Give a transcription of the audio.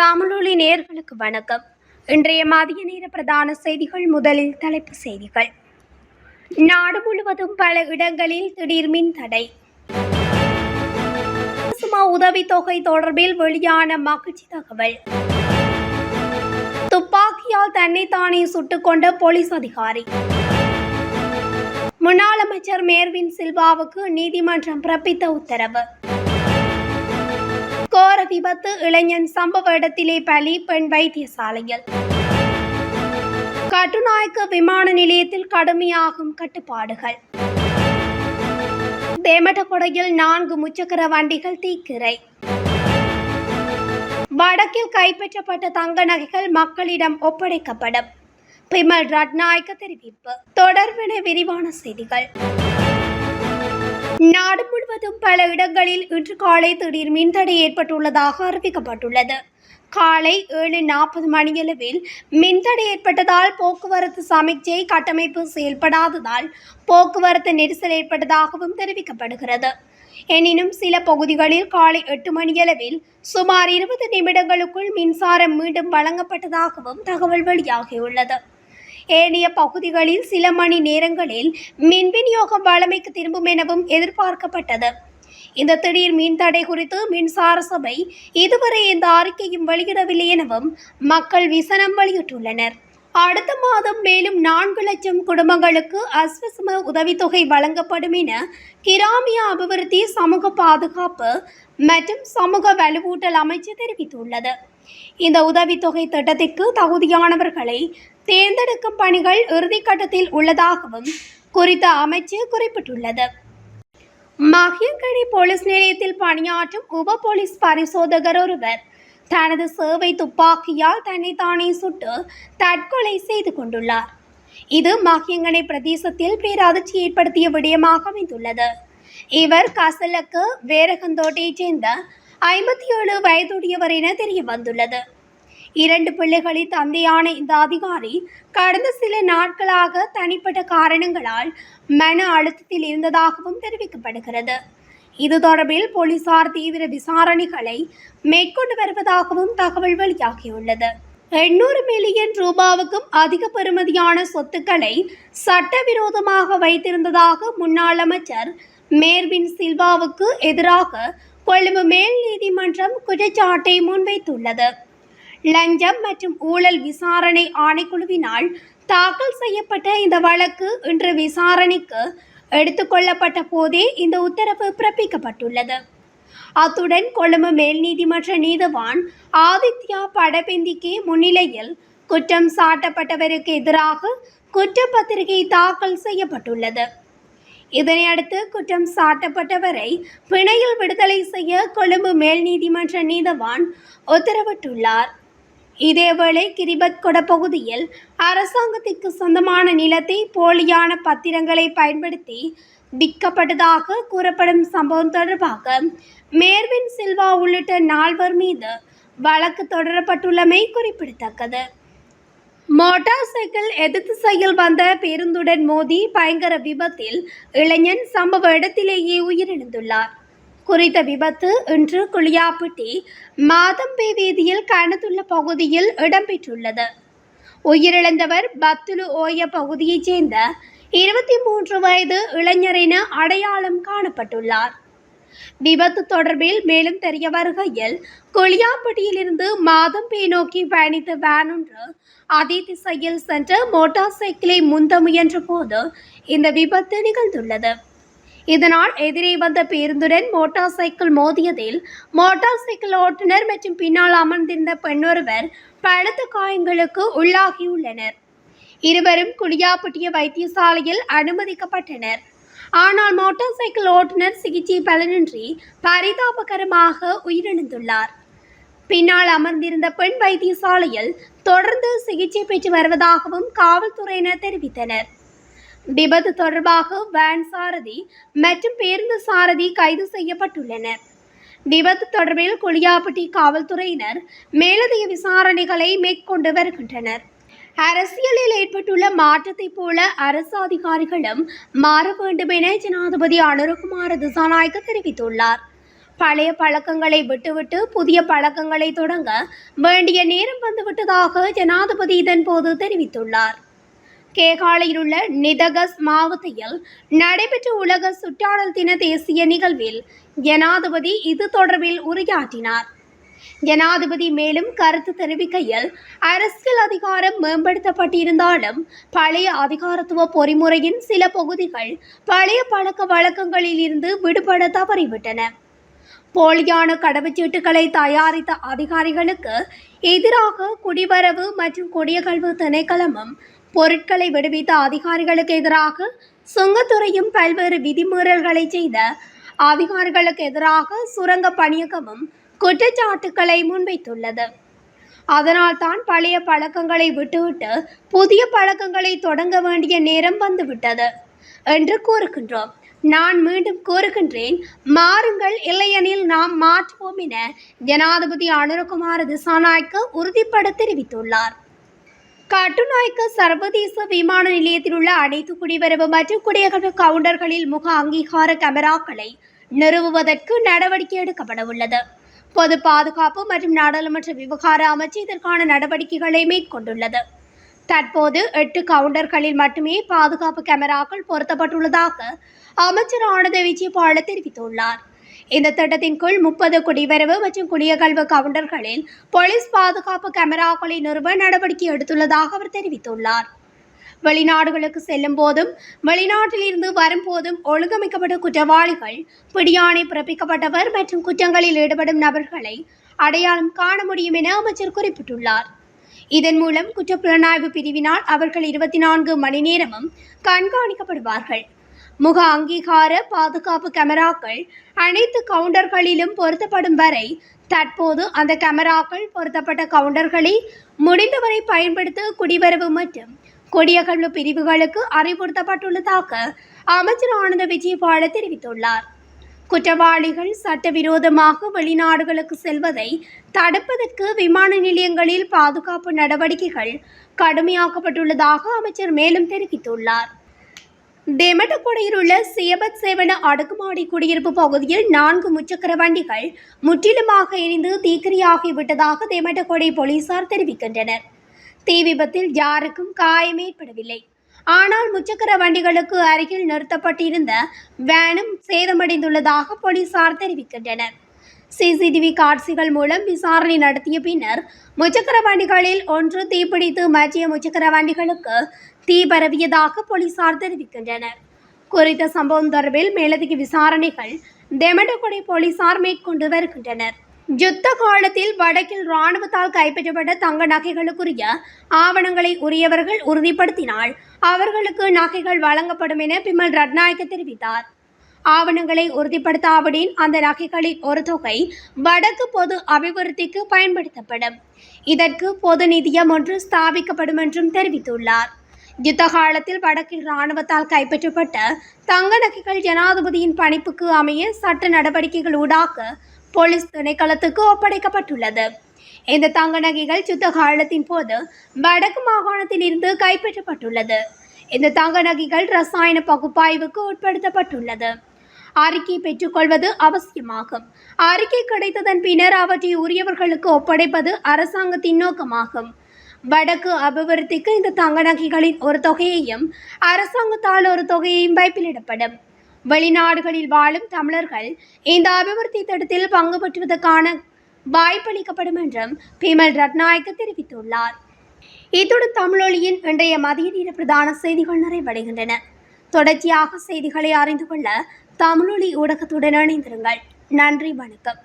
தமிழொலி நேர்களுக்கு வணக்கம். இன்றைய மதிய நேர பிரதான செய்திகள் முதலில் தலைப்பு செய்திகள். நாடு முழுவதும் பல இடங்களில் திடீர் மின் தடை. சுமா உதவித்தொகை தொடர்பில் வெளியான மகிழ்ச்சி தகவல். துப்பாக்கியால் தன்னைத்தானே சுட்டுக்கொண்ட போலீஸ் அதிகாரி. முன்னாள் அமைச்சர் மேர்வின் சில்வாவுக்கு நீதிமன்றம் பிறப்பித்த உத்தரவு. கோர விபத்து இளைஞன் சம்பவ இடத்திலே பலி பெண் வைத்தியசாலையில் கட்டுநாயக்க விமான நிலையத்தில் கடுமையாகும் கட்டுப்பாடுகள் தேமட்டக்கொடையில் நான்கு முச்சக்கர வண்டிகள் தீக்கிரை வடக்கில் கைப்பற்றப்பட்ட தங்க நகைகள் மக்களிடம் ஒப்படைக்கப்படும் பிமல் ரட்நாயக்க தெரிவிப்பு தொடர்பென விரிவான செய்திகள் நாடு முழுவதும் பல இடங்களில் இன்று காலை திடீர் மின்தடை ஏற்பட்டுள்ளதாக அறிவிக்கப்பட்டுள்ளது. காலை ஏழு நாற்பது மணியளவில் மின்தடை ஏற்பட்டதால் போக்குவரத்து சமிக்ஞை கட்டமைப்பு செயல்படாததால் போக்குவரத்து நெரிசல் ஏற்பட்டதாகவும் தெரிவிக்கப்படுகிறது. எனினும் சில பகுதிகளில் காலை எட்டு மணியளவில் சுமார் இருபது நிமிடங்களுக்குள் மின்சாரம் மீண்டும் வழங்கப்பட்டதாகவும் தகவல் வெளியாகியுள்ளது. ஏனைய பகுதிகளில் சில மணி நேரங்களில் மின் விநியோகம் வழமைக்கு திரும்பும் எனவும் எதிர்பார்க்கப்பட்டது. இந்த திடீர் மின் தடை குறித்து மின்சார சபை இதுவரை எந்த அறிக்கையும் வெளியிடவில்லை எனவும் மக்கள் விசனம் வெளியிட்டுள்ளனர். அடுத்த மாதம் மேலும் நான்கு லட்சம் குடும்பங்களுக்கு அஸ்வசம உதவித்தொகை வழங்கப்படும் என கிராமிய அபிவிருத்தி சமூக பாதுகாப்பு மற்றும் சமூக வலுவூட்டல் அமைச்சு தெரிவித்துள்ளது. இந்த உதவித்தொகை திட்டத்திற்கு தகுதியானவர்களை தேர்ந்தெடுக்கும் பணிகள் இறுதிக்கட்டத்தில் உள்ளதாகவும் குறித்த அமைச்சு குறிப்பிட்டுள்ளது. மகியங்கடி போலீஸ் நிலையத்தில் பணியாற்றும் உப போலீஸ் பரிசோதகர் ஒருவர் தனது சேவை துப்பாக்கியால் தன்னைத்தானே சுட்டு தற்கொலை செய்து கொண்டுள்ளார். இது மகியங்கனை பிரதேசத்தில் பேரதிர்ச்சி ஏற்படுத்திய விடயமாக அமைந்துள்ளது. இவர் கசலக்கு வேரகந்தோட்டையைச் சேர்ந்த ஐம்பத்தி ஏழு வயதுடையவர் என தெரிய வந்துள்ளது இரண்டு பிள்ளைகளின் தந்தையான இந்த அதிகாரி கடந்த சில நாட்களாக தனிப்பட்ட காரணங்களால் மன அழுத்தத்தில் இருந்ததாகவும் தெரிவிக்கப்படுகிறது. இது தொடர்பில் போலீசார் தீவிர விசாரணைகளை மேற்கொண்டு வருவதாகவும் தகவல் வெளியாகியுள்ளது. எண்ணூறு மில்லியன் ரூபாவுக்கும் அதிக பெறுமதியான சொத்துக்களை சட்டவிரோதமாக வைத்திருந்ததாக முன்னாள் அமைச்சர் மேர்வின் சில்வாவுக்கு எதிராக கொழும்பு மேல் நீதிமன்றம் குற்றச்சாட்டை முன்வைத்துள்ளது. லஞ்சம் மற்றும் ஊழல் விசாரணை ஆணைக்குழுவினால் தாக்கல் செய்யப்பட்ட இந்த வழக்கு இன்று விசாரணைக்கு எடுத்துக்கொள்ளப்பட்ட போதே இந்த உத்தரவு பிறப்பிக்கப்பட்டுள்ளது. அத்துடன் கொழும்பு மேல் நீதிமன்ற நீதவான் ஆதித்யா படபெந்திக்கு முன்னிலையில் குற்றம் சாட்டப்பட்டவருக்கு எதிராக குற்றப்பத்திரிகை தாக்கல் செய்யப்பட்டுள்ளது. இதனையடுத்து குற்றம் சாட்டப்பட்டவரை பிணையில் விடுதலை செய்ய கொழும்பு மேல் நீதிமன்ற நீதவான் உத்தரவிட்டுள்ளார். இதேவேளை கிரிபத் கொட பகுதியில் அரசாங்கத்திற்கு சொந்தமான நிலத்தை போலியான பத்திரங்களை பயன்படுத்தி விற்கப்பட்டதாக கூறப்படும் சம்பவம் தொடர்பாக மேர்வின் சில்வா உள்ளிட்ட நால்வர் மீது வழக்கு தொடரப்பட்டுள்ளமை குறிப்பிடத்தக்கது. மோட்டார் சைக்கிள் எதிர்த்து செயல் வந்த பேருந்துடன் மோதி பயங்கர விபத்தில் இளைஞன் சம்பவ இடத்திலேயே உயிரிழந்துள்ளார். குறித்த விபத்து இன்று குளியாப்பட்டி மாதம்பே வீதியில் கனத்துள்ள பகுதியில் இடம்பெற்றுள்ளது. உயிரிழந்தவர் பத்துலு ஓய பகுதியைச் சேர்ந்த இருபத்தி மூன்று வயது இளைஞர் என அடையாளம் காணப்பட்டுள்ளார். விபத்து தொடர்பில் மேலும் தெரிய வருகையில் குளியாப்பட்டியிலிருந்து மாதம்பே நோக்கி பயணித்த வேன் ஒன்று அதே திசையில் மோட்டார் சைக்கிளை முந்த முயன்ற போது இந்த விபத்து நிகழ்ந்துள்ளது. இதனால் எதிரே வந்த பேருந்துடன் மோட்டார் சைக்கிள் மோதியதில் மோட்டார் சைக்கிள் ஓட்டுநர் மற்றும் பின்னால் அமர்ந்திருந்த பெண்ணொருவர் பலத்த காயங்களுக்கு உள்ளாகியுள்ளனர். இருவரும் குளியாப்பட்டிய வைத்தியசாலையில் அனுமதிக்கப்பட்டனர். ஆனால் மோட்டார் சைக்கிள் ஓட்டுநர் சிகிச்சை பலனின்றி பரிதாபகரமாக உயிரிழந்துள்ளார். பின்னால் அமர்ந்திருந்த பெண் வைத்தியசாலையில் தொடர்ந்து சிகிச்சை பெற்று வருவதாகவும் காவல்துறையினர் தெரிவித்தனர். விபத்து தொடர்பாக வேன் சாரதி மற்றும் பேருந்து சாரதி கைது செய்யப்பட்டுள்ளனர். விபத்து தொடர்பில் குளியாப்பட்டி காவல்துறையினர் மேலதிக விசாரணைகளை மேற்கொண்டு வருகின்றனர். அரசியலில் ஏற்பட்டுள்ள மாற்றத்தைப் போல அரசு அதிகாரிகளும் மாற வேண்டும் என ஜனாதிபதி அனுரகுமார திசாநாயக்க தெரிவித்துள்ளார். பழைய பழக்கங்களை விட்டுவிட்டு புதிய பழக்கங்களை தொடங்க வேண்டிய நேரம் வந்துவிட்டதாக ஜனாதிபதி இதன்போது தெரிவித்துள்ளார். கேகாலையில் உள்ள நிதகஸ் மாவட்டத்தில் நடைபெற்ற உலக சுற்றாடல் தின தேசிய நிகழ்வில் ஜனாதிபதி இது தொடர்பில் உரையாற்றினார். ஜனாதிபதி மேலும் கருத்து தெரிவிக்கையில் அரசியல் அதிகாரம் மேம்படுத்தப்பட்டிருந்தாலும் பழைய அதிகாரத்துவ பொறிமுறையின் சில பகுதிகள் பழைய பழக்க வழக்கங்களில் இருந்து விடுபட தவறிவிட்டன. போலியான கடவுச்சீட்டுகளை தயாரித்த அதிகாரிகளுக்கு எதிராக குடிவரவு மற்றும் குடியகல்வு திணைக்களமும் பொருட்களை விடுவித்த அதிகாரிகளுக்கு எதிராக சுங்கத்துறையும் பல்வேறு விதிமீறல்களை செய்த அதிகாரிகளுக்கு எதிராக சுரங்க பணியகமும் குற்றச்சாட்டுக்களை முன்வைத்துள்ளது. அதனால்தான் பழைய பழக்கங்களை விட்டுவிட்டு புதிய பழக்கங்களை தொடங்க வேண்டிய நேரம் வந்துவிட்டது என்று கூறுகின்றோம். நான் மீண்டும் கூறுகின்றேன் மாறுங்கள் இல்லையெனில் நாம் மாற்றுவோம் என ஜனாதிபதி அனுரகுமார திசாநாய்க்கு உறுதிப்பட தெரிவித்துள்ளார். கட்டுநாய்க்கு சர்வதேச விமான நிலையத்தில் உள்ள அனைத்து குடிவரவு மற்றும் குடியகல்வு கவுண்டர்களில் முக அங்கீகார கேமராக்களை நிறுவுவதற்கு நடவடிக்கை எடுக்கப்பட உள்ளது பொது பாதுகாப்பு மற்றும் நாடாளுமன்ற விவகார அமைச்சு இதற்கான நடவடிக்கைகளை மேற்கொண்டுள்ளது. தற்போது எட்டு கவுண்டர்களில் மட்டுமே பாதுகாப்பு கேமராக்கள் பொருத்தப்பட்டுள்ளதாக அமைச்சர் ஆனந்த விஜயபால தெரிவித்துள்ளார். இந்த திட்டத்தின் கீழ் முப்பது குடிவரவு மற்றும் குடியகல்வு கவுண்டர்களில் போலீஸ் பாதுகாப்பு கேமராக்களை நிறுவ நடவடிக்கை எடுத்துள்ளதாக அவர் தெரிவித்துள்ளார். வெளிநாடுகளுக்கு செல்லும் போதும் வெளிநாட்டிலிருந்து வரும்போதும் ஒழுங்கமைக்கப்பட்ட குற்றவாளிகள் பிடியாணை பிறப்பிக்கப்பட்டவர் மற்றும் குற்றங்களில் ஈடுபடும் நபர்களை அடையாளம் காண முடியும் என அமைச்சர் குறிப்பிட்டுள்ளார். இதன் மூலம் குற்றப்புலனாய்வு பிரிவினால் அவர்கள் இருபத்தி நான்கு மணி நேரமும் கண்காணிக்கப்படுவார்கள். முக அங்கீகார பாதுகாப்பு கேமராக்கள் அனைத்து கவுண்டர்களிலும் பொருத்தப்படும் வரை தற்போது அந்த கேமராக்கள் பொருத்தப்பட்ட கவுண்டர்களை முடிந்தவரை பயன்படுத்த குடிவரவு மற்றும் கொடியகழ்வு பிரிவுகளுக்கு அறிவுறுத்தப்பட்டுள்ளதாக அமைச்சர் ஆனந்த விஜயபால தெரிவித்துள்ளார். குற்றவாளிகள் சட்டவிரோதமாக வெளிநாடுகளுக்கு செல்வதை தடுப்பதற்கு விமான நிலையங்களில் பாதுகாப்பு நடவடிக்கைகள் கடுமையாக்கப்பட்டுள்ளதாக அமைச்சர் மேலும் தெரிவித்துள்ளார். தெமட்டகொடையில் உள்ள சியபத் சேவன அடுக்குமாடி குடியிருப்பு பகுதியில் நான்கு முச்சக்கர வண்டிகள் முற்றிலுமாக இணைந்து தீக்கிரையாகிவிட்டதாக தெமட்டகொடை போலீசார் தெரிவிக்கின்றனர். தீ விபத்தில் யாருக்கும் காயம் ஏற்படவில்லை ஆனால் முச்சக்கர வண்டிகளுக்கு அருகில் நிறுத்தப்பட்டிருந்த வேனும் சேதமடைந்துள்ளதாக போலீசார் தெரிவிக்கின்றனர். சிசிடிவி காட்சிகள் மூலம் விசாரணை நடத்திய பின்னர் முச்சக்கர வண்டிகளில் ஒன்று தீப்பிடித்து மற்றிய முச்சக்கர வண்டிகளுக்கு தீ பரவியதாக போலீசார் தெரிவிக்கின்றனர். குறித்த சம்பவம் தொடர்பில் மேலதிக விசாரணைகள் தெமடகொடை போலீசார் மேற்கொண்டு வருகின்றனர். யுத்த காலத்தில் வடக்கில் இராணுவத்தால் கைப்பற்றப்பட்ட தங்க நகைகளுக்குரிய ஆவணங்களை உரியவர்கள் உறுதிப்படுத்தினால் அவர்களுக்கு நகைகள் வழங்கப்படும் என பிமல் ரட்நாயக்க தெரிவித்தார். ஆவணங்களை உறுதிப்படுத்தாவிடின் அந்த நகைகளின் ஒரு தொகை வடக்கு பொது அபிவிருத்திக்கு பயன்படுத்தப்படும். இதற்கு பொது நிதியம் ஒன்று ஸ்தாபிக்கப்படும் என்றும் தெரிவித்துள்ளார். யுத்த காலத்தில் வடக்கில் இராணுவத்தால் கைப்பற்றப்பட்ட தங்க நகைகள் ஜனாதிபதியின் பணிப்புக்கு அமைய சட்ட நடவடிக்கைகள் ஊடாக போலீஸ் திணைக்களத்துக்கு ஒப்படைக்கப்பட்டுள்ளது. இந்த தங்க நகைகள் சுத்த காலத்தின் போது வடக்கு மாகாணத்தில் இருந்து கைப்பற்றப்பட்டுள்ளது. இந்த தங்க நகைகள் ரசாயன பகுப்பாய்வுக்கு உட்படுத்தப்பட்டுள்ளது. அறிக்கை பெற்றுக்கொள்வது அவசியமாகும். அறிக்கை கிடைத்ததன் பின்னர் அவற்றை உரியவர்களுக்கு ஒப்படைப்பது அரசாங்கத்தின் நோக்கமாகும். வடக்கு அபிவிருத்திக்கு இந்த தங்க நகைகளின் ஒரு தொகையையும் அரசாங்கத்தால் ஒரு தொகையையும் வைப்பிலிடப்படும் வெளிநாடுகளில் வாழும் தமிழர்கள் இந்த அபிவிருத்தி திட்டத்தில் பங்கு பெற்றுவதற்கான வாய்ப்பளிக்கப்படும் என்றும் பிமல் ரத்நாயக்க தெரிவித்துள்ளார். இத்துடன் தமிழொலியின் இன்றைய மதிய நேர பிரதான செய்திகள் நிறைவடைகின்றன. தொடர்ச்சியாக செய்திகளை அறிந்து கொள்ள தமிழொலி ஊடகத்துடன் இணைந்திருங்கள். நன்றி வணக்கம்.